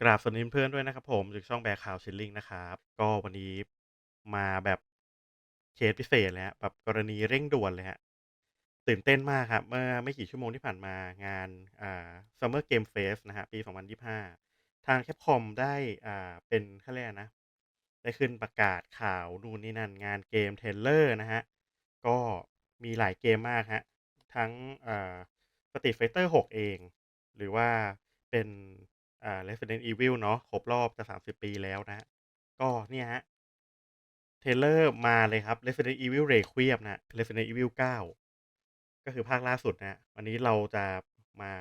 กราบสวัสดีเพื่อนๆด้วยนะครับผมจากช่องแบร์ข่าวชิลลิงนะครับ ก็วันนี้มาแบบเคสพิเศษเลยฮะแบบกรณีเร่งด่วนเลยฮะตื่นเต้นมากครับ เมื่อไม่กี่ชั่วโมงที่ผ่านมางานอ่า Summer Game Fest นะฮะปี 2025 ทาง Capcom ได้อ่าเป็นเขาเรียกนะ ได้ขึ้นประกาศข่าวนู่นนี่นั่นงานเกมเทเลอร์นะฮะ ก็มีหลายเกมมากฮะ ทั้งอ่า Street Fighter 6เอง หรือว่าเป็น อ่า Resident Evil เนาะครบรอบจะ30ปีแล้วนะฮะก็เนี่ยฮะ เทรลเลอร์มาเลยครับ Resident Evil Requiem นะ Resident Evil 9 ก็คือภาคล่าสุดนะฮะวันนี้เราจะมา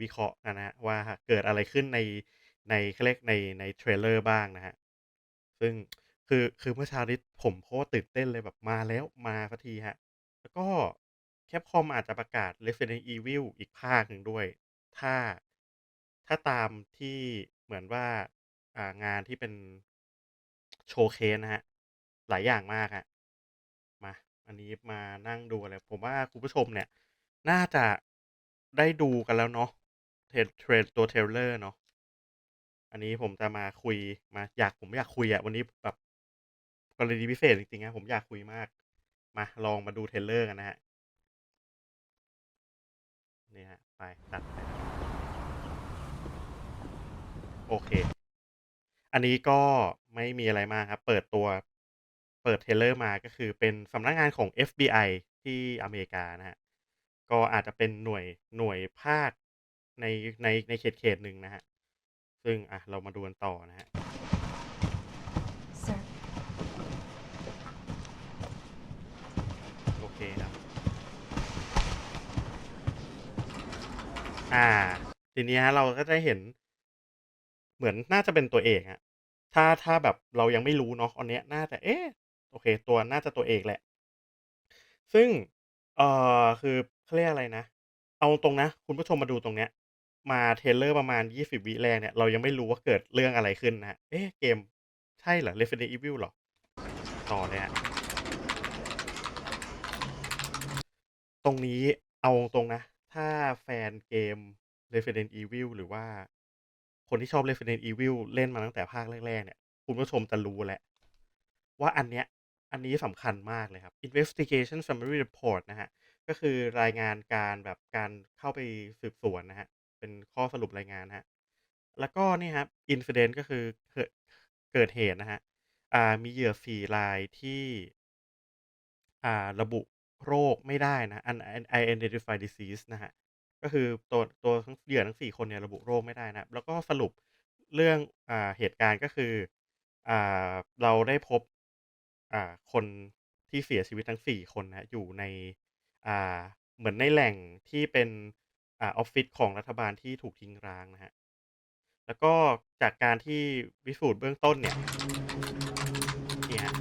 วิเคราะห์กันนะฮะว่าเกิดอะไรขึ้นในในเขาเรียกในในเทรลเลอร์บ้างนะฮะ ซึ่งคือคือเมื่อเช้านี้ผมโคตรตื่นเต้นเลยแบบมาแล้วมาสักทีฮะ แล้วก็ Capcom อาจจะประกาศ Resident Evil อีกภาคหนึ่งด้วย ถ้า ถ้าตามที่เหมือนว่า อ่า งานที่เป็น โชว์เคสนะฮะ หลายอย่างมากอะมา อันนี้มานั่งดูอะไร ผมว่าคุณผู้ชมเนี่ย น่าจะได้ดูกันแล้วเนาะเทรเทรตัวเทรลเลอร์เนาะ อันนี้ผมจะมาคุยมาอยากผมอยากคุยอะวันนี้แบบกรณีพิเศษจริงๆนะผมอยากคุยมาก มาลองมาดูเทรลเลอร์กันนะฮะ นี่ฮะ ไปตัดไป โอเค อันนี้ก็ไม่มีอะไรมากครับ เปิดตัว เปิดเทรลเลอร์มาก็คือเป็นสำนักงานของ FBI ที่อเมริกานะฮะ ก็อาจจะเป็นหน่วยหน่วยภาคในในในเขตเขตหนึ่งนะฮะ ซึ่งอะเรามาดูกันต่อนะฮะ Sir, โอเคครับ อ่า ทีนี้ฮะเราก็จะเห็น เหมือนน่าจะเป็นตัวเอกฮะถ้าถ้าแบบเรายังไม่รู้เนาะอันเนี้ยน่าจะเอ๊ะโอเค ตัวน่าจะตัวเอกแหละ ซึ่งเอ่อคือเขาเรียกอะไรนะ เอาตรงนะ คุณผู้ชมมาดูตรงเนี้ย มาเทรลเลอร์ประมาณ 20 วิแรกเนี่ยเรายังไม่รู้ว่าเกิดเรื่องอะไรขึ้นนะฮะเอ๊ะเกมใช่เหรอ Resident Evil เหรอ ต่อเลยฮะตรงนี้เอาตรงนะ ถ้าแฟนเกม Resident Evil หรือว่า คนที่ชอบ Resident Evil เล่นมาตั้งแต่ภาคแรกๆเนี่ย คุณผู้ชมจะรู้แหล้วว่าอันเนี้ย อันนี้สำคัญมากเลยครับ Investigation Summary Report นะฮะ ก็คือรายงานการแบบการเข้าไปสืบสวนนะฮะ เป็นข้อสรุปรายงานนะฮะ แล้วก็นี่ครับ Incident ก็คือเกิดเหตุนะฮะ อ่า มีเหยื่อ4รายที่ อ่า ระบุโรคไม่ได้นะ Unidentified Disease นะฮะ ก็คือตัวตัวทั้งเหยื่อทั้ง4คนเนี่ยระบุโรคไม่ได้นะแล้วก็สรุปเรื่องอ่าเหตุการณ์ก็คืออ่าเราได้พบอ่าคนที่เสียชีวิตทั้ง4คนนะอยู่ในอ่าเหมือนในแหล่งที่เป็นอ่าออฟฟิศของรัฐบาลที่ถูกทิ้งร้างนะฮะแล้วก็จากการที่พิสูจน์เบื้องต้นเนี่ยเนี่ฮะ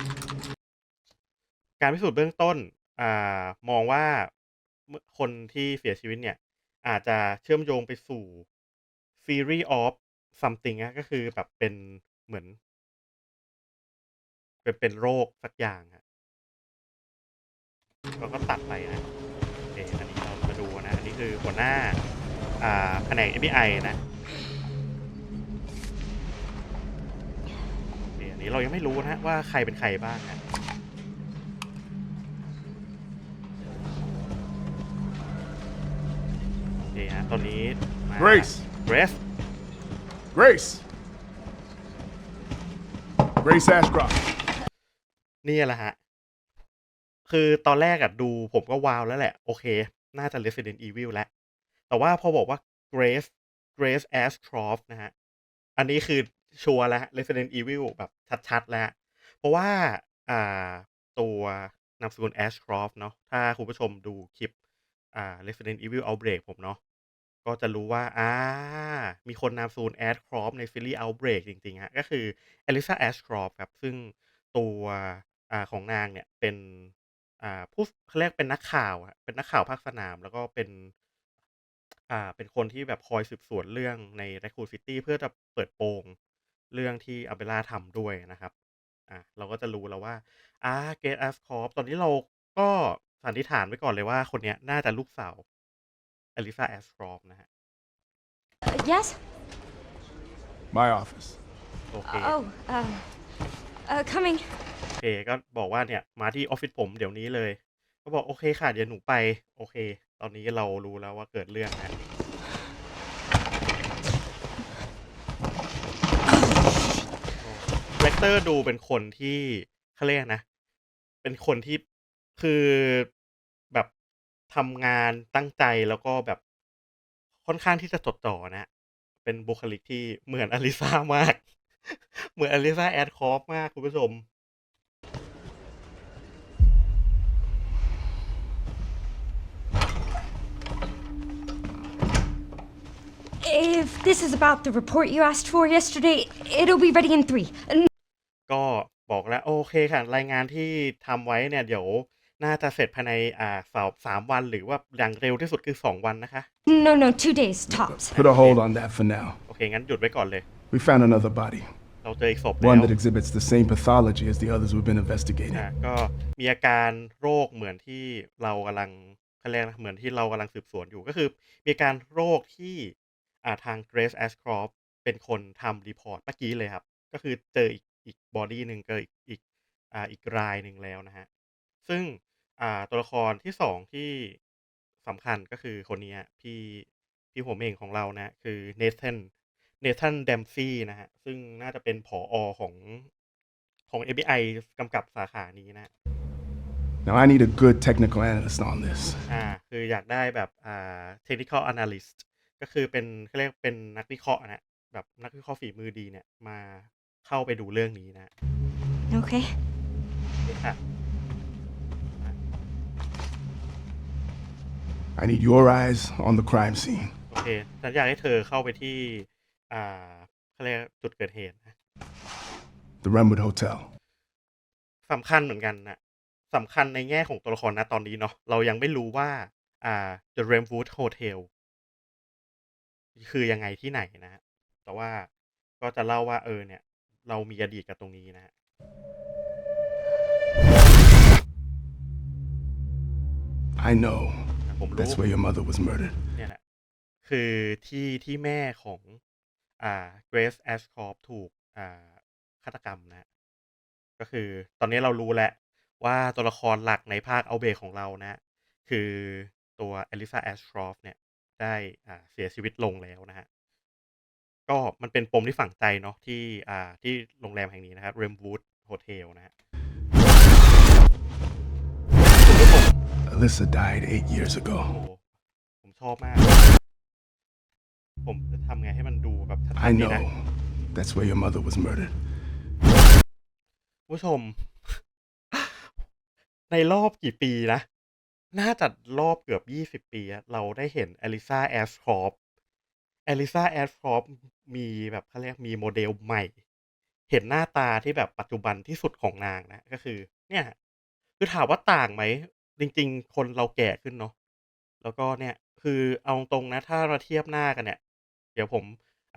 การพิสูจน์เบื้องต้นอ่ามองว่าคนที่เสียชีวิตเนี่ย อาจจะเชื่อมโยงไปสู่ Series of something นะก็คือแบบเป็นเหมือน เป็นเป็นโรคสักอย่างครับแล้วก็ตัดไปนะโอเคอันนี้เรามาดูนะ อันนี้คือหัวหน้า อ่าแผนก FBI นะโอเคอันนี้เรายังไม่รู้นะว่าใครเป็นใครบ้างนะ โอเคครับตอนนี้มา Grace Grace Grace Grace Ashcroft นี่แหละฮะ คือตอนแรกอะดูผมก็ว้าวแล้วแหละ โอเค น่าจะ Resident Evil แล้ว แต่ว่าพอบอกว่า Grace Grace Ashcroft นะฮะ อันนี้คือชัวร์แล้ว Resident Evil แบบชัดๆ แล้ว เพราะว่าอ่าตัวนามสกุล Ashcroft เนาะถ้าคุณผู้ชมดูคลิปอ่า Resident Evil Outbreak ผมเนาะ ก็จะรู้ว่า อ่า มีคนนามสกุล Ashcroft ในซีรีส์ Outbreak จริงๆครับก็คือ Eliza Ashcroft ครับ ซึ่งตัวอ่าของนางเนี่ยเป็น อ่า ผู้เขาเรียกเป็นนักข่าวอะเป็นนักข่าวภาคสนาม แล้วก็เป็น อ่า เป็นคนที่แบบคอยสืบสวนเรื่องใน Raccoon City เพื่อจะเปิดโปงเรื่องที่ Umbrella ทำด้วยนะครับ อ่า เราก็จะรู้แล้วว่า อ่า Grace Ashcroft ตอนนี้เราก็สันนิษฐานไว้ก่อนเลยว่าคนเนี้ยน่าจะลูกสาว Eliza Ashcroft นะครับ uh, yes? My office. โอเค Oh, uh, uh, coming. โอเคก็บอกว่าเนี่ย มาที่ออฟฟิศผมเดี๋ยวนี้เลย ก็บอกโอเคค่ะ เดี๋ยวหนูไป โอเค ตอนนี้เรารู้แล้วว่าเกิดเรื่องนะเวกเตอร์ดูเป็นคนที่เขาเรียกนะ เป็นคนที่คือแบบ ทำงานตั้งใจแล้วก็แบบค่อนข้างที่จะจดจ่อนะ เป็นบุคลิกที่เหมือนอลิซ่ามาก เหมือนอลิซ่าแอดคอฟมาก คุณผู้ชม If this is about the report you asked for yesterday, it'll be ready in three. N- ก็บอกแล้ว โอเคค่ะ รายงานที่ทำไว้เนี่ย เดี๋ยว น่าจะเสร็จภายในอ่าสามสามวันหรือว่าอย่างเร็วที่สุดคือสองวันนะคะ No, no, two days tops. Put a hold on that for now. โอเค งั้นหยุดไว้ก่อนเลย We found another body, เราเจออีกศพแล้ one ว that exhibits the same pathology as the others we've been investigating. อะก็มีอาการโรคเหมือนที่เรากำลังเขาเรียกนะเหมือนที่เรากำลังสืบสวนอยู่ก็คือ มีอาการโรคที่อ่าทาง Grace Ashcroft เป็นคนทำรีพอร์ตเมื่อกี้เลยครับ ก็คือเจออีกอีกบอดี้หนึ่งเจออีกอีกอ่าอีกรายหนึ่งแล้วนะฮะ ซึ่ง อ่า ตัวละครที่สองที่สำคัญ ก็คือคนเนี้ย พี่ พี่หัวเม่งของเรานะคือเน t ธ a นเน t ธ a นเดมซี่นะฮะซึ่งน่าจะเป็นผออของ ของ FBI กำกับสาขานี้นะ Now, I need a good technical analyst on this. อ่าคืออยากได้แบบ อ่า technical analyst ก็คือเป็น เขาเรียกเป็นนักวิเคราะห์นะแบบนักวิเคราะห์ฝีมือดีเนี่ย มา เข้าไปดูเรื่องนี้นะ Okay. นี่ค่ะ I need your eyes on the crime scene. โอเคฉันอยากให้เธอเข้าไปที่อ่าเขาเรียกจุดเกิดเหตุนะ The Renwood Hotel. สำคัญเหมือนกันนะสำคัญในแง่ของตัวละครนะตอนนี้เนาะเรายังไม่รู้ว่า อ่า The Ramwood Hotel คือยังไงที่ไหนนะฮะแต่ว่าก็จะเล่าว่าเออเนี่ย เรามีอดีตกับตรงนี้นะฮะ I know ผมรู้ that's where your mother was murdered. เนี่ยแหละ คือที่ที่แม่ของ อ่า Grace Ashcroft ถูก อ่าฆาตกรรมนะ ก็คือตอนนี้เรารู้แล้วว่าตัวละครหลักในภาคเอาเบของเรานะ คือตัวอลิซาแอชครอฟเนี่ย ได้อ่าเสียชีวิตลงแล้วนะฮะก็มันเป็นปมที่ฝังใจเนาะที่อ่าที่โรงแรมแห่งนี้นะครับเรมวูดโฮเทลนะฮะ Alyssa died eight years โอ้ ago. โหผมชอบมาก ผมจะทำไงให้มันดูแบบชัด I ๆดีนะ know that's where your mother was murdered. คุณผู้ชม ในรอบกี่ปีนะ น่าจะรอบเกือบยี่สิบปีอะเราได้เห็นอลิซาแอสครอปอลิซาแอสครอปมีแบบเขาเรียกมีโมเดลใหม่ เห็นหน้าตาที่แบบปัจจุบันที่สุดของนางนะ ก็คือ เนี่ย คือถามว่าต่างไหม จริง ๆ คนเราแก่ขึ้นเนาะ แล้วก็เนี่ย คือเอาตรงนะ ถ้าเราเทียบหน้ากันเนี่ย เดี๋ยวผม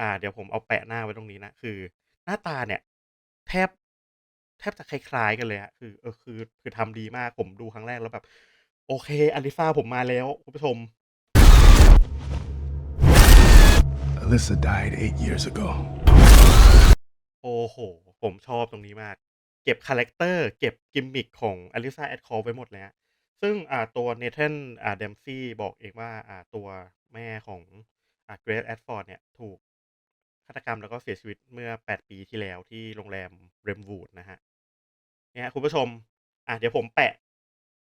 อ่า เดี๋ยวผมเอาแปะหน้าไว้ตรงนี้นะ คือหน้าตาเนี่ย แทบ แทบจะคล้าย ๆ กันเลยอะคือ เออ คือ คือทำดีมาก ผมดูครั้งแรกแล้วแบบ โอเค อลิซาผมมาแล้วคุณผู้ชม Alyssa died eight years ago. โอ้โห ผมชอบตรงนี้มาก เก็บคาแรคเตอร์ เก็บกิมมิคของอลิซาแอดคอไว้หมดเลยฮะ ซึ่ง อ่า ตัวเนเธนอ่า เดมซี่ บอกเองว่า อ่า ตัวแม่ของ อ่า เกรซ แอดฟอร์ด เนี่ย ถูกฆาตกรรมแล้วก็เสียชีวิตเมื่อ 8 ปีที่แล้วที่โรงแรมเรมวูดนะฮะ เนี่ยคุณผู้ชม อะเดี๋ยวผมแปะ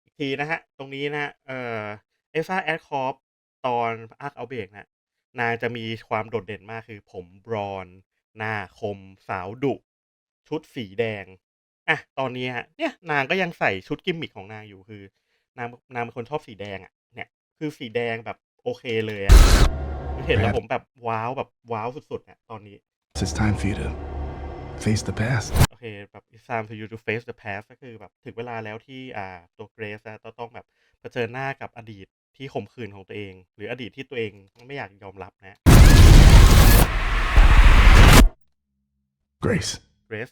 อีกทีนะฮะ ตรงนี้นะฮะ เอ่อ เอซ่าแอดคอฟตอนอาร์คเอาเบกนะนางจะมีความโดดเด่นมากคือผมบรอน หน้าคม สาวดุ ชุดสีแดง อะ ตอนนี้ฮะ เนี่ย นางก็ยังใส่ชุดกิมมิคของนางอยู่คือ นางนางเป็นคนชอบสีแดงอะเนี่ย คือสีแดงแบบโอเคเลยอะคือเห็นแล้วผมแบบว้าวแบบว้าวสุดๆอะตอนนี้ It's time for you to face the past. โอเคแบบ it's time for you to face the past ก็คือแบบถึงเวลาแล้วที่อ่าตัวเกรซอะต้องแบบเผชิญหน้ากับอดีตที่ข่มขืนของตัวเอง หรืออดีตที่ตัวเองไม่อยากยอมรับนะ Grace, เกรซ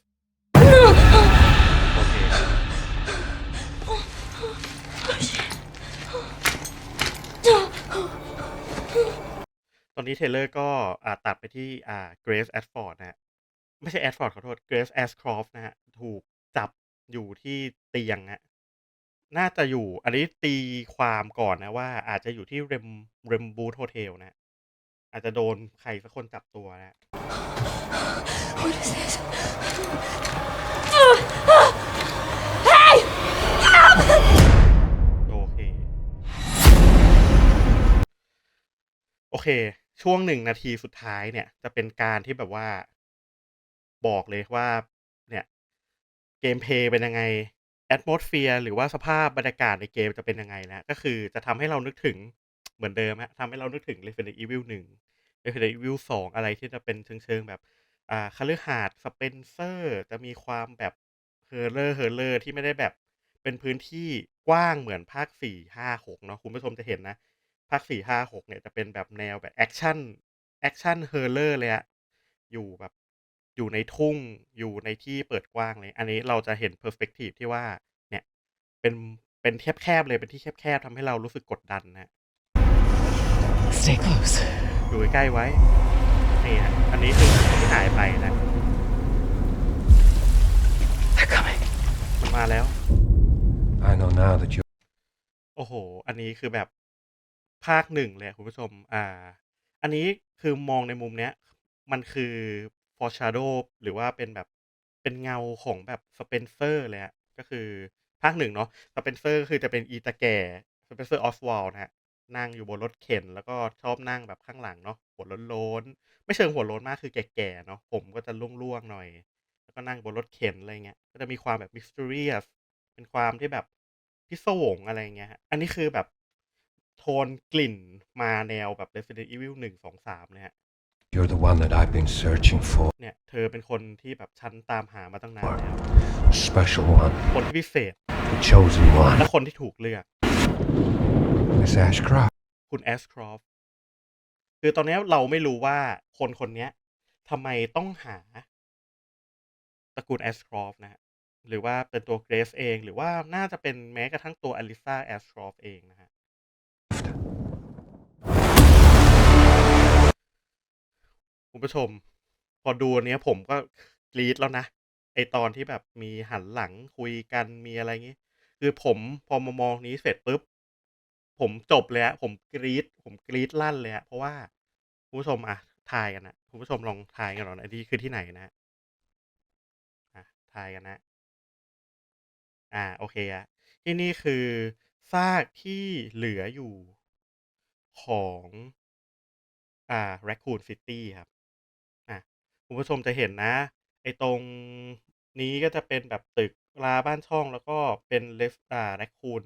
โอเค ตอนนี้เทเลอร์ก็อ่าตัดไปที่อ่าเกรซแอสฟอร์ดนะฮะไม่ใช่แอสฟอร์ดขอโทษเกรซแอสครอฟนะฮะถูกจับอยู่ที่เตียงฮะน่าจะอยู่ อันนี้ตีความก่อนนะว่า อาจจะอยู่ที่เรมเรมบูธโฮเทลนะ อาจจะโดนใครสักคนจับตัวนะ What is this? Hey! Help! โอเค โอเค ช่วงหนึ่งนาทีสุดท้ายเนี่ย จะเป็นการที่แบบว่า บอกเลยว่า เนี่ยเกมเพลย์เป็นยังไงแอดมอสเฟียร์หรือว่าสภาพบรรยากาศในเกมจะเป็นยังไงนะก็คือจะทำให้เรานึกถึงเหมือนเดิมฮะทำให้เรานึกถึง Resident Evil 1 Resident Evil 2อะไรที่จะเป็นเชิงๆแบบอ่าคฤหาสน์สเปนเซอร์จะมีความแบบเฮอร์เลอร์เฮอร์เลอร์ที่ไม่ได้แบบเป็นพื้นที่กว้างเหมือนภาค4 5 6เนาะคุณผู้ชมจะเห็นนะ ภาค4 5 6เนี่ยจะเป็นแบบแนวแบบแอคชั่นแอคชั่นเฮอร์เลอร์เลยอะอยู่แบบอยู่ในทุ่งอยู่ในที่เปิดกว้างเลย อันนี้เราจะเห็นเพอร์สเปกทีฟที่ว่าเนี่ยเป็นเป็นแคบๆเลยเป็นที่แคบๆทำให้เรารู้สึกกดดันนะ Stay close. อยู่ใกล้ๆไว้นี่ฮะอันนี้คือที่หายไปนะ They're coming. มันมาแล้ว I know now that you โอ้โห อันนี้คือแบบ ภาคหนึ่งเลยอะคุณผู้ชม อ่า อันนี้คือมองในมุมเนี้ย มันคือ foreshadow หรือว่าเป็นแบบเป็นเงาของแบบสเปนเซอร์เลยอะก็คือภาคหนึ่งเนาะสเปนเซอร์ก็คือจะเป็นอีตาแก่สเปนเซอร์ออสวอลนะฮะนั่งอยู่บนรถเข็น แล้วก็ชอบนั่งแบบข้างหลังเนาะหัวโล้นๆไม่เชิงหัวโล้นมากคือแก่ๆเนาะผมก็จะร่วงๆหน่อย แล้วก็นั่งบนรถเข็นอะไรเงี้ยก็จะมีความแบบ mysterious เป็นความที่แบบพิศวงอะไรเงี้ยฮะอันนี้คือแบบ โทนกลิ่นมาแนวแบบ Resident Evil 1 2 3เลยฮะ you're the one that I've been searching for. เนี่ยเธอเป็นคนที่แบบฉันตามหามาตั้งนานแล้ว The special one, คนที่พิเศษ the chosen และ one. คนที่ถูกเลือก Miss Ashcroft. คุณแอสครอฟคือตอนนี้เราไม่รู้ว่าคนคนเนี้ยทำไมต้องหาตระกูลแอสครอฟนะฮะหรือว่าเป็นตัวเกรซเอง หรือว่าน่าจะเป็นแม้กระทั่งตัวอลิซาแอสครอฟเองนะฮะ คุณผู้ชม พอดูอันเนี้ยผมก็กรี๊ดแล้วนะ ไอตอนที่แบบมีหันหลังคุยกันมีอะไรงี้ คือผมพอมามองนี้เสร็จปุ๊บ ผมจบเลยฮะผมกรี๊ดผมกรี๊ดลั่นเลยฮะเพราะว่า คุณผู้ชมอะทายกันนะคุณผู้ชมลองทายกันหน่อยนะที่คือที่ไหนนะอะทายกันนะ อ่า โอเคอะที่นี่คือซากที่เหลืออยู่ของ อ่า Raccoon City ครับ คุณผู้ชมจะเห็นนะ ไอ้ตรงนี้ก็จะเป็นแบบตึกราบ้านช่องแล้วก็เป็นเลฟอ่าแรคคูน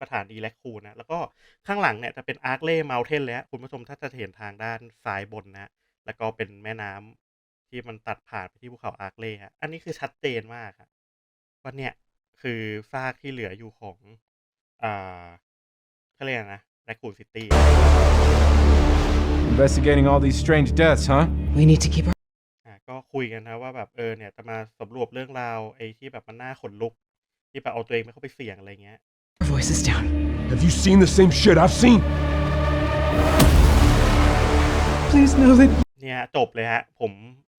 สถานีแรคคูนนะแล้วก็ข้างหลังเนี่ยจะเป็นอาร์คเล่เมลเทนเลยฮะคุณผู้ชมถ้าจะเห็นทางด้านซ้ายบนนะ แล้วก็เป็นแม่น้ำที่มันตัดผ่านไปที่ภูเขาอาร์คเล่ฮะอันนี้คือชัดเจนมากครับว่าเนี่ยคือซากที่เหลืออยู่ของอ่าเขาเรียกอะไรนะแรคคูนซิตี้ Investigating all these strange deaths, huh? We need to keep our อะ ก็คุยกันนะว่าแบบเออเนี่ยจะมาสำรวจเรื่องราวไอ้ที่แบบมันน่าขนลุก ที่แบบเอาตัวเองไปเข้าไปเสี่ยงอะไรเงี้ย voices down. Have you seen the same shit I've seen? Please know that เนี่ยจบเลยฮะ ผม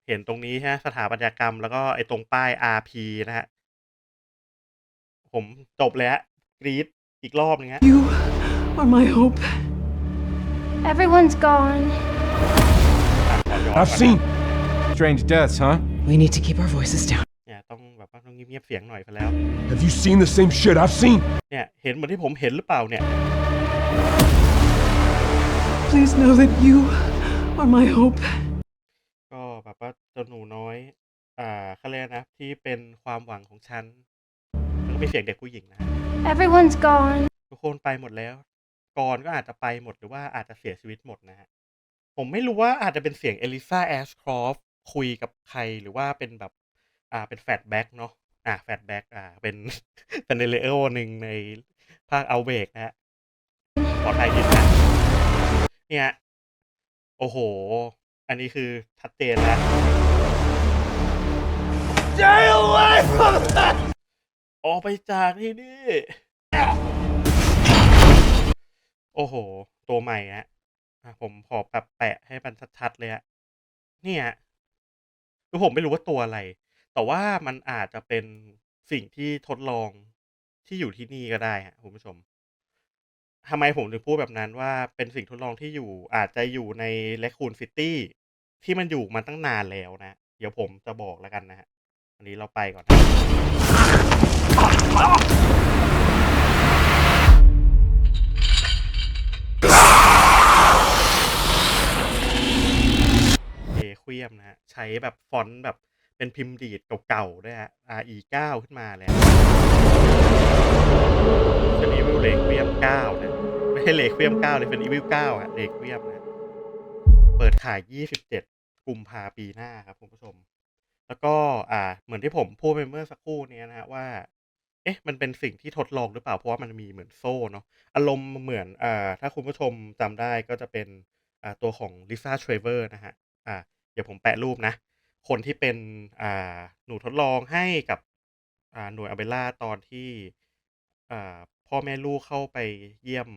เห็นตรงนี้ฮะสถาปัตยกรรม แล้วก็ไอ้ตรงป้าย RP นะฮะ ผมจบเลยฮะกรีดอีกรอบนึงฮะ you are my hope. Everyone's gone. อะขอย้อนก่อน I've นะ seen strange deaths, huh? We need to keep our voices down. เนี่ยต้องแบบว่าต้องเงียบๆเสียงหน่อยไปแล้ว Have you seen the same shit I've seen? เนี่ยเห็นเหมือนที่ผมเห็นหรือเปล่าเนี่ย Please know that you are my hope. ก็แบบว่าเจ้าหนูน้อย อ่าเขาเรียกนะที่เป็นความหวังของฉันแล้วก็มีเสียงเด็กผู้หญิงนะฮะ Everyone's gone. ทุกคนไปหมดแล้ว ก่อนก็อาจจะไปหมดหรือว่าอาจจะเสียชีวิตหมดนะฮะ ผมไม่รู้ว่าอาจจะเป็นเสียงเอลิซาแอชครอฟ คุยกับใครหรือว่าเป็นแบบ อ่าเป็นแฟลชแบ็กเนาะอ่าแฟลชแบ็กอ่าเป็นเป็นเรโอหนึ่งในภาคเอาเบกนะฮะปลอดภัยดีนะเนี่ยโอ้โห อันนี้คือชัดเจนแล้ว Stay away from that! ออกไปจากที่นี่ โอ้โห ตัวใหม่ฮะอะผมขอแบบแปะให้มันชัดๆเลยอะเนี่ย คือผมไม่รู้ว่าตัวอะไร แต่ว่ามันอาจจะเป็นสิ่งที่ทดลองที่อยู่ที่นี่ก็ได้ฮะคุณผู้ชม ทำไมผมถึงพูดแบบนั้นว่าเป็นสิ่งทดลองที่อยู่อาจจะอยู่ในแลคูนซิตี้ที่มันอยู่มาตั้งนานแล้วนะ เดี๋ยวผมจะบอกแล้วกันนะฮะอันนี้เราไปก่อนนะ ใช้แบบฟอนต์แบบเป็นพิมพ์ดีดเก่าๆด้วยฮะ RE 9 ขึ้นมาแล้วเป็น Evil Requiem 9นะ ไม่ใช่ Requiem 9เลยเป็น Evil 9อะ Requiem นะ เปิดขาย27กุมภาปีหน้าครับคุณผู้ชม แล้วก็อ่าเหมือนที่ผมพูดไปเมื่อสักครู่เนี้ยนะฮะว่า เอ๊ะ มันเป็นสิ่งที่ทดลองหรือเปล่า เพราะว่ามันมีเหมือนโซ่เนาะ อารมณ์เหมือนอ่าถ้าคุณผู้ชมจำได้ก็จะเป็นอ่าตัวของ Lisa Trevor นะฮะอ่า เดี๋ยวผมแปะรูปนะ คนที่เป็นอ่าหนูทดลองให้กับอ่าหน่วยอเบล่าตอนที่อ่าพ่อแม่ลูกเข้าไปเยี่ยม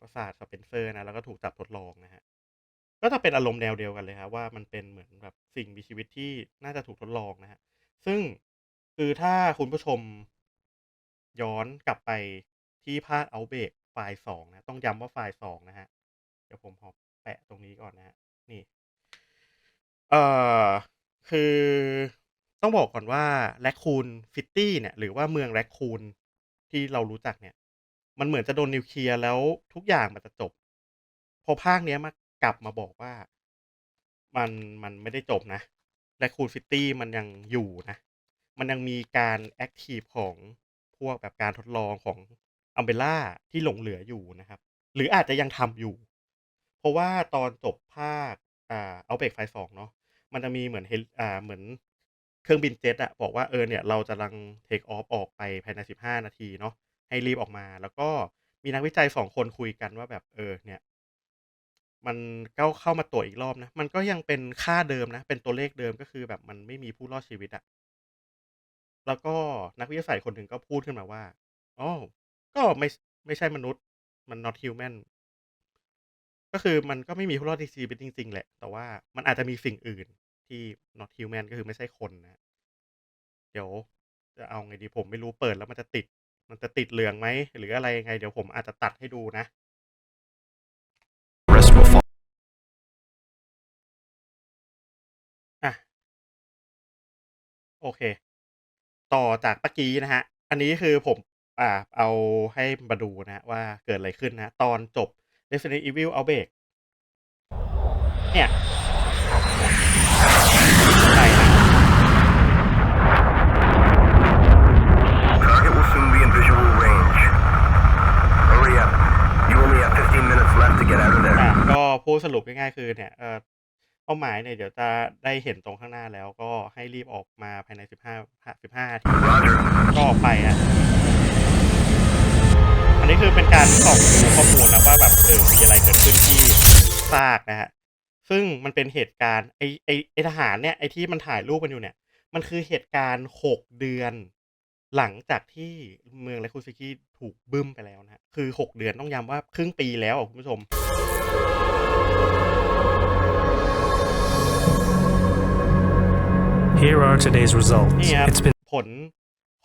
ปราสาทสเปนเซอร์นะแล้วก็ถูกจับทดลองนะฮะก็จะเป็นอารมณ์แนวเดียวกันเลยครับว่ามันเป็นเหมือนแบบสิ่งมีชีวิตที่น่าจะถูกทดลองนะฮะซึ่งคือถ้าคุณผู้ชมย้อนกลับไปที่ภาค Outbreak ไฟล์สองนะ ต้องย้ำว่าไฟล์สองนะฮะ เดี๋ยวผมขอแปะตรงนี้ก่อนนะฮะ นี่ เอ่อ คือต้องบอกก่อนว่า Raccoon City เนี่ย หรือว่าเมือง Raccoon ที่เรารู้จักเนี่ย มันเหมือนจะโดนนิวเคลียร์แล้วทุกอย่างมันจะจบ พอภาคเนี้ยมากลับมาบอกว่า มันมันไม่ได้จบนะ Raccoon City มันยังอยู่นะ มันยังมีการแอคทีฟของพวกแบบการทดลองของ Umbrella ที่หลงเหลืออยู่นะครับ หรืออาจจะยังทำอยู่ เพราะว่าตอนจบภาคอ่า Outbreak ไฟสองเนาะ มันจะมีเหมือนเฮลิอ่าเหมือนเครื่องบินเจ็ตอะบอกว่าเออเนี่ยเราจะลัง take off ออกไปภายใน 15 นาทีเนาะให้รีบออกมา แล้วก็มีนักวิจัย2คนคุยกันว่าแบบเออเนี่ย มันก็เข้ามาตรวจอีกรอบนะ มันก็ยังเป็นค่าเดิมนะ เป็นตัวเลขเดิมก็คือแบบมันไม่มีผู้รอดชีวิตอะแล้วก็นักวิทยาศาสตร์คนหนึ่งก็พูดขึ้นมาว่าอ้อก็ไม่ไม่ใช่มนุษย์ มัน not human ก็คือมันก็ไม่มีผู้รอดชีวิตจริง ๆ แหละ แต่ว่ามันอาจจะมีสิ่งอื่น ที่ not human ก็คือไม่ใช่คนนะ เดี๋ยวจะเอาไงดีผมไม่รู้เปิดแล้วมันจะติด มันจะติดเหลืองไหม หรืออะไรยังไง เดี๋ยวผมอาจจะตัดให้ดูนะ rest will fall. อะโอเค ต่อจากเมื่อกี้นะครับอันนี้คือผมอ่าเอาให้มาดูนะครับว่าเกิดอะไรขึ้นนะ ตอนจบ Resident Evil Outbreak เนี่ย ใช่นะ Target will soon be in visual range. Hurry up. You only have 15 minutes left to get out of อะ there. ก็พูด สรุปง่ายๆคือเนี่ยเอ่อเป้าหมายเนี่ยเดี๋ยวจะได้เห็นตรงข้างหน้าแล้วก็ให้รีบออกมาภายใน 15ห15นาทีก็ออกไปอะอันนี้คือเป็นการสองดูข้อมูลนะว่าแบบเออมีอะไรเกิดขึ้นที่ซากนะฮะซึ่งมันเป็นเหตุการณ์ไอไอไอทหารเนี่ยไอที่มันถ่ายรูปกันอยู่เนี่ย มันคือเหตุการณ์6เดือน หลังจากที่เมือง Raccoon City ถูกบึ้มไปแล้วนะคือ6เดือนต้องย้ำว่าครึ่งปีแล้วคุณผู้ชม Here are today's results. นี่ครับ It's been ผล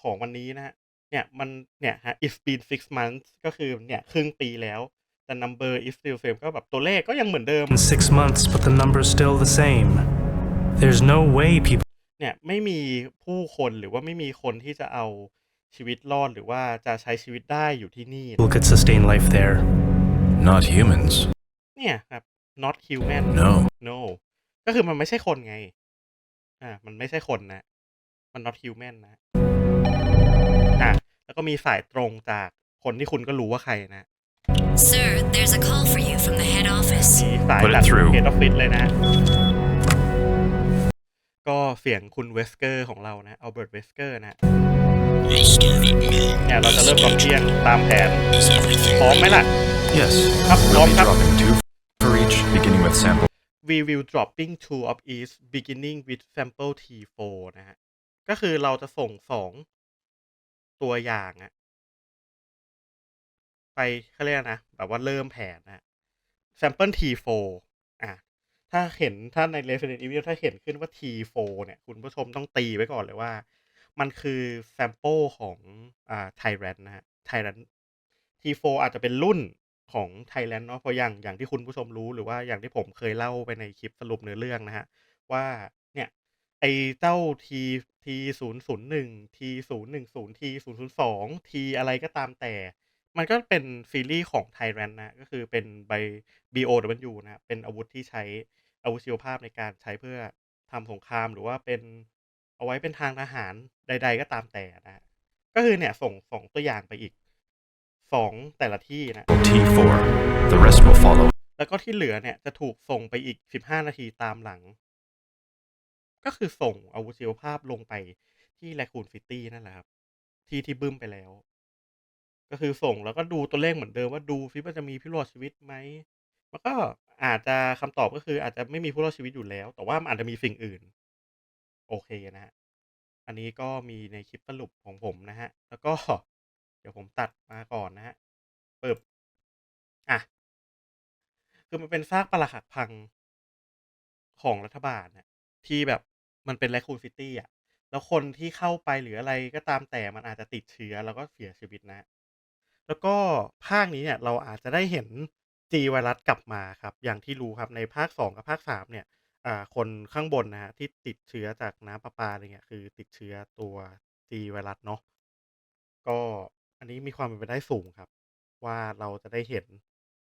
ของวันนี้นะฮะ เนี่ยมันเนี่ยฮะ it's been six months ก็คือเนี่ยครึ่งปีแล้ว แต่ number is still same ก็แบบตัวเลขก็ยังเหมือนเดิม six months, but the number's still the same. There's no way people เนี่ยไม่มีผู้คนหรือว่าไม่มีคนที่จะเอาชีวิตรอดหรือว่าจะใช้ชีวิตได้อยู่ที่นี่ could sustain life there. Not humans. เนี่ยครับ not human No. no ก็คือมันไม่ใช่คนไง อ่า มันไม่ใช่คนนะ มัน not human นะ อะ แล้วก็มีสายตรงจากคนที่คุณก็รู้ว่าใครนะ Sir, there's a call for you from the head office. มีสาย Put it จาก through เ a ดออฟฟิศเลยนะ ก็เสียงคุณเวสเกอร์ของเรานะ อัลเบิร์ตเวสเกอร์นะเนี่ย เราจะเริ่มก่อนเที่ยงตามแผนพร้อมไหมล่ะ Yes. ครับพร้อ We'll ม be ครับ dropping two for each, beginning with sample we will dropping two of each beginning with sample T4 นะฮะ ก็คือเราจะส่งสองตัวอย่างอะไปเขาเรียกนะ แบบว่าเริ่มแผนนะ sample T4 อะ ถ้าเห็นถ้าใน Resident Evil ถ้าเห็นขึ้นว่า T4 เนี่ย คุณผู้ชมต้องตีไว้ก่อนเลยว่า มันคือ sample ของอ่า Tyrant นะฮะ Tyrant T4 อาจจะเป็นรุ่น ของ Tyrant เนาะเพราะอย่างอย่างที่คุณผู้ชมรู้หรือว่าอย่างที่ผมเคยเล่าไปในคลิปสรุปเนื้อเรื่องนะฮะ ว่าเนี่ยไอ้เจ้า T T001 T010 T002 T องทีอะไรก็ตามแต่ มันก็เป็นซีรีส์ของ Tyrant นะก็คือเป็นใบ BOW นะครับเป็นอาวุธที่ใช้อาวุธชีวภาพในการใช้เพื่อทำสงครามหรือว่าเป็นเอาไว้เป็นทางทหารใด ๆ ก็ตามแต่นะฮะก็คือเนี่ยส่งส่งตัวอย่างไปอีก 2แต่ละที่นะ T4. The rest will follow. แล้วก็ที่เหลือเนี่ยจะถูกส่งไปอีก 15 นาทีตามหลัง ก็คือส่งอาวุธชีวภาพลงไปที่แลคูนซิตี้นั่นแหละครับ ที่ที่บึ้มไปแล้ว ก็คือส่งแล้วก็ดูตัวเลขเหมือนเดิมว่าดูซิว่าจะมีผู้รอดชีวิตไหมมันก็อาจจะคำตอบก็คืออาจจะไม่มีผู้รอดชีวิตอยู่แล้ว แต่ว่ามันอาจจะมีสิ่งอื่น โอเคนะฮะอันนี้ก็มีในคลิปสรุปของผมนะฮะ แล้วก็ เดี๋ยวผมตัดมาก่อนนะฮะเปิบอะ คือมันเป็นซากปรักหักพังของรัฐบาลน่ะที่แบบมันเป็นแลคูนซิตี้อะ แล้วคนที่เข้าไปหรืออะไรก็ตามแต่มันอาจจะติดเชื้อแล้วก็เสียชีวิตนะ แล้วก็ภาคนี้เนี่ยเราอาจจะได้เห็น G ไวรัสกลับมาครับ อย่างที่รู้ครับในภาค2กับภาค3เนี่ยอ่าคนข้างบนนะฮะที่ติดเชื้อจากน้ำประปาอะไรเงี้ยคือติดเชื้อตัว G ไวรัสเนาะก็ อันนี้มีความเป็นไปได้สูงครับ ว่าเราจะได้เห็น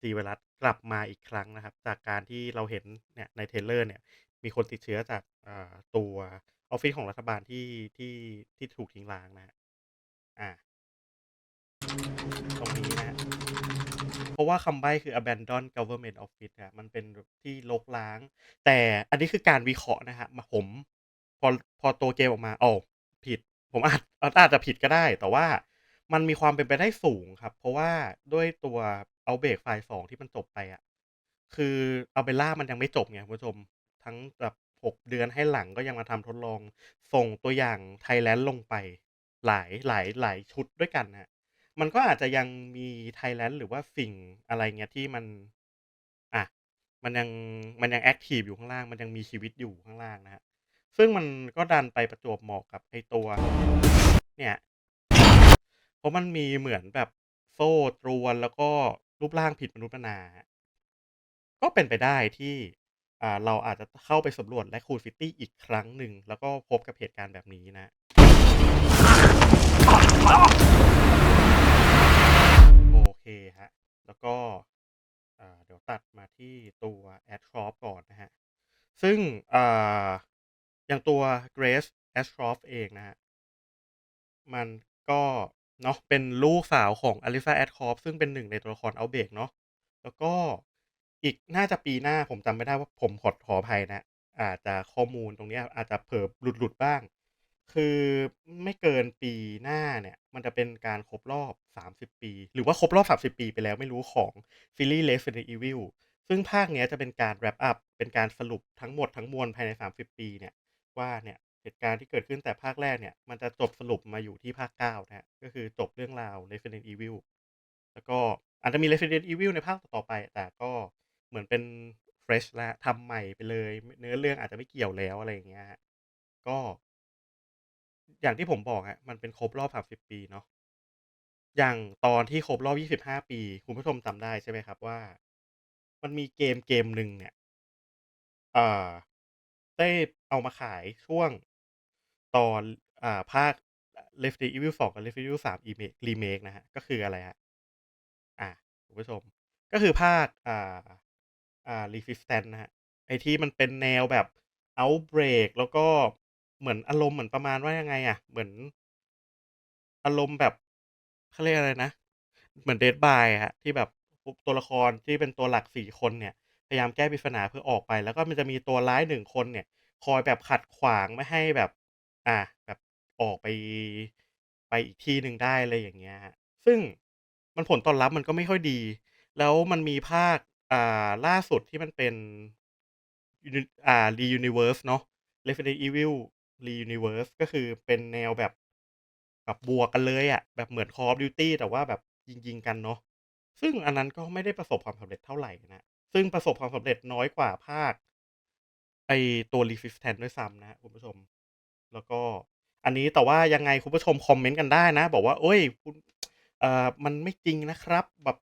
G ไวรัสกลับมาอีกครั้งนะครับ จากการที่เราเห็นเนี่ยในเทรลเลอร์เนี่ย มีคนติดเชื้อจากอ่าตัวออฟฟิศของรัฐบาลที่ที่ที่ถูกทิ้งร้างนะฮะอ่า ตรงนี้นะฮะเพราะว่าคำใบ้คือ abandon government office อะมันเป็นที่รกร้าง แต่อันนี้คือการวิเคราะห์นะฮะมาผม พอพอตัวเกมออกมาอ๋อผิด ผมอาจอาจจะผิดก็ได้ แต่ว่า มันมีความเป็นไปได้สูงครับ เพราะว่าด้วยตัว Outbreak ไฟล์2ที่มันจบไปอะคือ Umbrella มันยังไม่จบไงคุณผู้ชม ทั้งแบบ6เดือนให้หลังก็ยังมาทำทดลอง ส่งตัวอย่าง Thailand ลงไป หลายหลายหลายชุดด้วยกันนะมันก็อาจจะยังมี Thailand หรือว่าสิ่งอะไรเงี้ยที่มัน อะ มันยังมันยังแอ็กทิฟอยู่ข้างล่าง มันยังมีชีวิตอยู่ข้างล่างนะฮะซึ่งมันก็ดันไปประจวบเหมาะกับไอตัว เนี่ย เพราะมันมีเหมือนแบบโซ่ตรวน แล้วก็รูปร่างผิดมนุษย์มนาอะก็เป็นไปได้ที่ อ่า เราอาจจะเข้าไปสำรวจ Raccoon City อีกครั้งหนึ่ง แล้วก็พบกับเหตุการณ์แบบนี้นะ โอเคครับแล้วก็เดี๋ยวตัดมาที่ตัว Ashcroft ก่อนนะฮะ ซึ่งออย่างตัว Grace Ashcroft เองนะฮะ มันก็ เนาะเป็นลูกสาวของ Alyssa Ashcroft ซึ่งเป็นหนึ่งในตัวละคร Outbreak เนาะแล้วก็อีกน่าจะปีหน้าผมจำไม่ได้ว่าผมขอขออภัยนะ อาจจะข้อมูลตรงนี้อาจจะเผลอหลุดๆบ้าง คือไม่เกินปีหน้าเนี่ย มันจะเป็นการครบรอบ 30 ปี หรือว่าครบรอบ 30 ปีไปแล้วไม่รู้ของซีรีส์ Resident Evil ซึ่งภาคเนี้ยจะเป็นการ wrap up เป็นการสรุปทั้งหมดทั้งมวลภายใน 30 ปีเนี่ยว่าเนี่ย เหตุการณ์ที่เกิดขึ้นแต่ภาคแรกเนี่ย มันจะจบสรุปมาอยู่ที่ภาค 9 นะฮะ ก็คือจบเรื่องราว Resident Evil แล้วก็อาจจะมี Resident Evil ในภาคต่อๆไป แต่ก็เหมือนเป็น fresh ล้วทำใหม่ไปเลย เนื้อเรื่องอาจจะไม่เกี่ยวแล้วอะไรอย่างเงี้ยครับก็ อย่างที่ผมบอกอะมันเป็นครบรอบ 30 ปีเนาะอย่างตอนที่ครบรอบ 25 ปี คุณผู้ชมจำได้ใช่ไหมครับว่า มันมีเกมเกมหนึ่งเนี่ย เอ่าได้เอามาขายช่วง ตอนอ่าภาค Resident Evil 2 กับ Resident Evil 3 Remake Remake นะฮะ ก็คืออะไรครับอ่าคุณผู้ชม ก็คือภาคอ่าอ่า Resistance นะฮะ ไอที่มันเป็นแนวแบบ Outbreak แล้วก็เหมือนอารมณ์เหมือนประมาณว่ายังไงอะเหมือนอารมณ์แบบเขาเรียกอะไรนะ เหมือน Dead by อะที่แบบตัวละครที่เป็นตัวหลัก4คนเนี่ย พยายามแก้ปริศนาเพื่อออกไป แล้วก็มันจะมีตัวร้าย1คนเนี่ย คอยแบบขัดขวางไม่ให้แบบ อ่า แบบออกไป ไปอีกที่หนึ่งได้ อะไรอย่างเงี้ยครับ ซึ่งมัน ผลตอบรับมันก็ไม่ค่อยดี แล้วมันมีภาค อ่า ล่าสุดที่มันเป็น ยูนิ อ่า Re-Universe เนาะ Resident Evil Re-Universe ก็คือเป็นแนวแบบ แบบบวกกันเลยอะ แบบเหมือน Call of Duty แต่ว่าแบบยิง ๆ กันเนาะ ซึ่งอันนั้นก็ไม่ได้ประสบความสำเร็จเท่าไรนะ ซึ่งประสบความสำเร็จน้อยกว่าภาค ไอตัว Resistance ด้วยซ้ำนะคุณผู้ชม แล้วก็อันนี้แต่ว่ายังไงคุณผู้ชมคอมเมนต์กันได้นะ บอกว่าโอ้ยคุณเอ่อมันไม่จริงนะครับ แบบ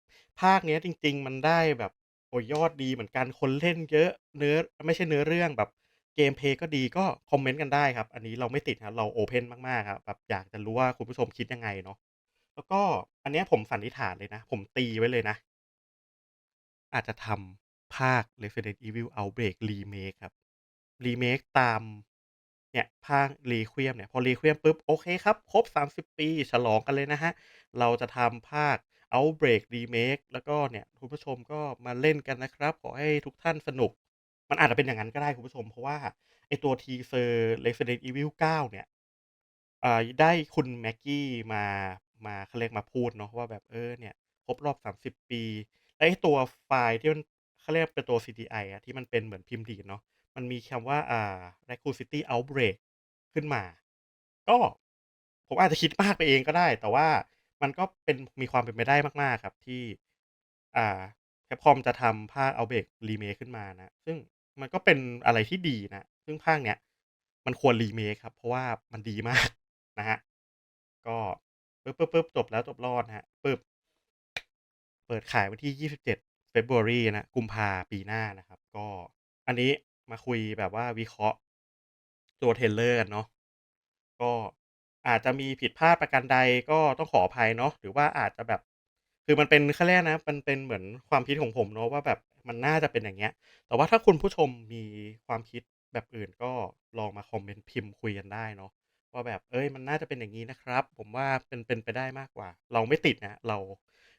ภาคเนี้ยจริง ๆ มันได้แบบโอยยอดดีเหมือนกันคนเล่นเยอะเนื้อไม่ใช่เนื้อเรื่องแบบเกมเพลย์ก็ดีก็คอมเมนต์กันได้ครับ อันนี้เราไม่ติดครับเราโอเพนมากๆครับแบบอยากจะรู้ว่าคุณผู้ชมคิดยังไงเนาะแล้วก็อันเนี้ยผมสันนิษฐานเลยนะ ผมตีไว้เลยนะ อาจจะทำภาค Resident Evil Outbreak Remake ครับ Remake ตาม เนี่ยภาค Requiem เนี่ยพอ Requiem ปุ๊บโอเคครับ ครบ 30 ปี ฉลองกันเลยนะฮะ เราจะทำภาค Outbreak Remake แล้วก็เนี่ยคุณผู้ชมก็มาเล่นกันนะครับ ขอให้ทุกท่านสนุก มันอาจจะเป็นอย่างนั้นก็ได้คุณผู้ชม เพราะว่าไอตัว Teaser Resident Evil 9 เนี่ยได้คุณแม็กกี้มามาเขาเรียกมาพูดเนาะว่าแบบเออเนี่ยครบรอบ 30 ปี แล้วไอตัวไฟล์ที่มันเขาเรียกเป็นตัว CDI อะที่มันเป็นเหมือนพิมพ์ดีดเนาะ มันมีคำว่าอ่า Raccoon City Outbreak ขึ้นมา ก็ผมอาจจะคิดมากไปเองก็ได้ แต่ว่ามันก็เป็นมีความเป็นไปได้มาก ๆ ครับที่ อ่า Capcom จะทำภาค Outbreak Remake ขึ้นมานะ ซึ่งมันก็เป็นอะไรที่ดีนะ ซึ่งภาคเนี้ย มันควร Remake ครับ เพราะว่ามันดีมากนะฮะ ก็ปึ๊บๆๆจบแล้วจบรอดนะฮะปึ๊บ เปิดขายวันที่ 27 February นะ กุมภาปีหน้านะครับ ก็อันนี้ มาคุยแบบว่าวิเคราะห์ ตัว Trailer กันเนาะก็อาจจะมีผิดพลาดประการใดก็ต้องขออภัยเนาะหรือว่าอาจจะแบบ คือมันเป็นขาเรียกนะ มันเป็นเหมือนความคิดของผมเนาะว่าแบบมันน่าจะเป็นอย่างเงี้ย แต่ว่าถ้าคุณผู้ชมมีความคิดแบบอื่นก็ลองมาคอมเมนต์พิมพ์คุยกันได้เนาะว่าแบบเฮ้ยมันน่าจะเป็นอย่างงี้นะครับ ผมว่าเป็นเป็นไปได้มากกว่า เราไม่ติดนะเรา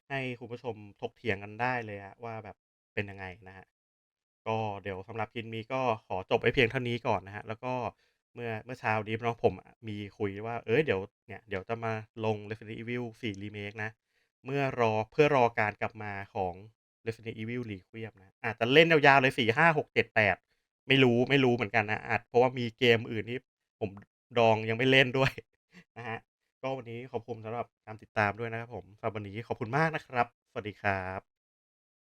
ให้คุณผู้ชมถกเถียงกันได้เลยอะว่าแบบเป็นยังไงนะครับ ก็เดี๋ยวสำหรับคลิปนี้ก็ขอจบไว้เพียงเท่านี้ก่อนนะครับแล้วก็เมื่อเมื่อเช้านี้เนาะผมมีคุยว่าเฮ้ยเดี๋ยวเนี่ยเดี๋ยวจะมาลง Resident Evil 4 Remake นะ เมื่อรอเพื่อรอการกลับมาของ Resident Evil Requiem นะ อาจจะเล่นยาวๆเลย 4 5 6 7 8 ไม่รู้ไม่รู้เหมือนกันนะอาจเพราะว่ามีเกมอื่นที่ผมดองยังไม่เล่นด้วยนะฮะ ก็วันนี้ขอบคุณสำหรับการติดตามด้วยนะครับผมสำหรับวันนี้ขอบคุณมากนะครับ สวัสดีครับ